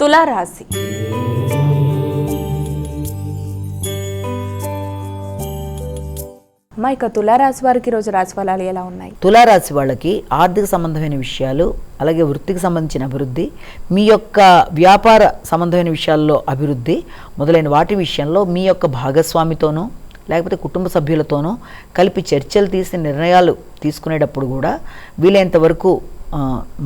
తులారాశి. అమ్మా ఇక తులారాశి వారికి ఈరోజు రాశిఫలాలు ఎలా ఉన్నాయి? తులారాశి వాళ్ళకి ఆర్థిక సంబంధమైన విషయాలు అలాగే వృత్తికి సంబంధించిన అభివృద్ధి మీ యొక్క వ్యాపార సంబంధమైన విషయాల్లో అభివృద్ధి మొదలైన వాటి విషయంలో మీ యొక్క భాగస్వామితోనూ లేకపోతే కుటుంబ సభ్యులతోనూ కలిపి చర్చలు తీసి నిర్ణయాలు తీసుకునేటప్పుడు కూడా వీలైనంత వరకు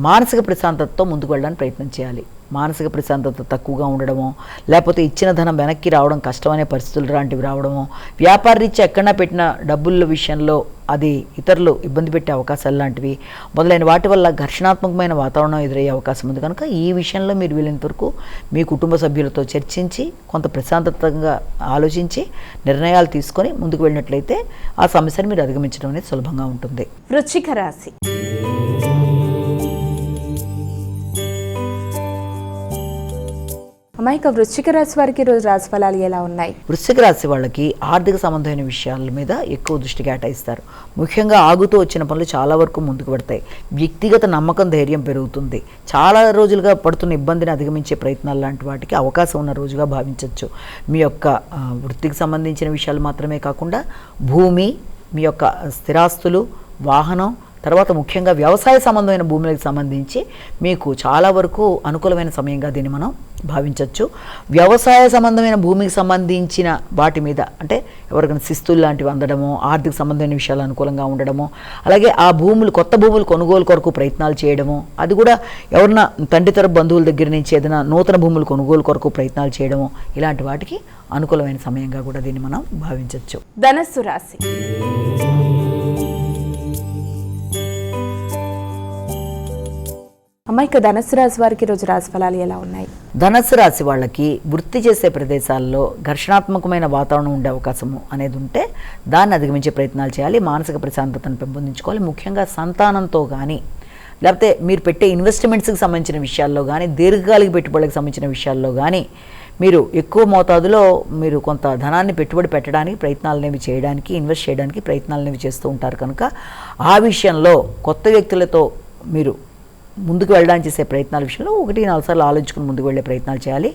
మానసిక ప్రశాంతతతో ముందుకు వెళ్ళడానికి ప్రయత్నం చేయాలి. మానసిక ప్రశాంతత తక్కువగా ఉండడమో లేకపోతే ఇచ్చిన ధనం వెనక్కి రావడం కష్టమనే పరిస్థితులు లాంటివి రావడమో వ్యాపార రీత్యా ఎక్కడన్నా పెట్టిన డబ్బుల విషయంలో అది ఇతరులు ఇబ్బంది పెట్టే అవకాశాలు లాంటివి మొదలైన వాటి వల్ల ఘర్షణాత్మకమైన వాతావరణం ఎదురయ్యే అవకాశం ఉంది. కనుక ఈ విషయంలో మీరు వీలైనంత వరకు మీ కుటుంబ సభ్యులతో చర్చించి కొంత ప్రశాంతతంగా ఆలోచించి నిర్ణయాలు తీసుకొని ముందుకు వెళ్ళినట్లయితే ఆ సమస్యను మీరు అధిగమించడం అనేది సులభంగా ఉంటుంది. వృశ్చిక రాశి. అమ్మా వృశ్చిక రాశి వారికి రోజు రాశి ఫలాలు ఎలా ఉన్నాయి? వృశ్చిక రాశి వాళ్ళకి ఆర్థిక సంబంధమైన విషయాల మీద ఎక్కువ దృష్టి కేటాయిస్తారు. ముఖ్యంగా ఆగుతూ వచ్చిన పనులు చాలా వరకు ముందుకు పడతాయి. వ్యక్తిగత నమ్మకం ధైర్యం పెరుగుతుంది. చాలా రోజులుగా పడుతున్న ఇబ్బందిని అధిగమించే ప్రయత్నాలు లాంటి వాటికి అవకాశం ఉన్న రోజుగా భావించవచ్చు. మీ యొక్క వృత్తికి సంబంధించిన విషయాలు మాత్రమే కాకుండా భూమి మీ యొక్క స్థిరాస్తులు వాహనం తర్వాత ముఖ్యంగా వ్యవసాయ సంబంధమైన భూములకు సంబంధించి మీకు చాలా వరకు అనుకూలమైన సమయంగా దీన్ని మనం భావించవచ్చు వ్యవసాయ సంబంధమైన భూమికి సంబంధించిన వాటి మీద అంటే ఎవరికైనా శిస్తులు లాంటివి అందడము ఆర్థిక సంబంధమైన విషయాలు అనుకూలంగా ఉండడము అలాగే ఆ భూములు కొత్త భూములు కొనుగోలు కొరకు ప్రయత్నాలు చేయడము అది కూడా ఎవరన్నా తండ్రి తరపు బంధువుల దగ్గర నుంచి ఏదైనా నూతన భూములు కొనుగోలు కొరకు ప్రయత్నాలు చేయడము ఇలాంటి వాటికి అనుకూలమైన సమయంగా కూడా దీన్ని మనం భావించవచ్చు ధనస్సు రాశి. ఇక ధనస్సు రాశి వారికి ఈరోజు రాశి ఫలాలు ఎలా ఉన్నాయి? ధనస్సు రాశి వాళ్ళకి వృత్తి చేసే ప్రదేశాల్లో ఘర్షణాత్మకమైన వాతావరణం ఉండే అవకాశము అనేది ఉంటే దాన్ని అధిగమించే ప్రయత్నాలు చేయాలి మానసిక ప్రశాంతతను పెంపొందించుకోవాలి ముఖ్యంగా సంతానంతో కానీ లేకపోతే మీరు పెట్టే ఇన్వెస్ట్మెంట్స్కి సంబంధించిన విషయాల్లో కానీ దీర్ఘకాలిక పెట్టుబడులకు సంబంధించిన విషయాల్లో కానీ మీరు ఎక్కువ మోతాదులో మీరు కొంత ధనాన్ని పెట్టుబడి పెట్టడానికి ప్రయత్నాలు అనేవి చేయడానికి ఇన్వెస్ట్ చేయడానికి ప్రయత్నాలు అనేవి చేస్తూ ఉంటారు కనుక ఆ విషయంలో కొత్త వ్యక్తులతో మీరు ముందుకు వెళ్ళడానికి చేసే ప్రయత్నాల విషయంలో ఒకటి నాలుగు సార్లు ఆలోచించుకుని ముందుకు వెళ్ళే ప్రయత్నాలు చేయాలి.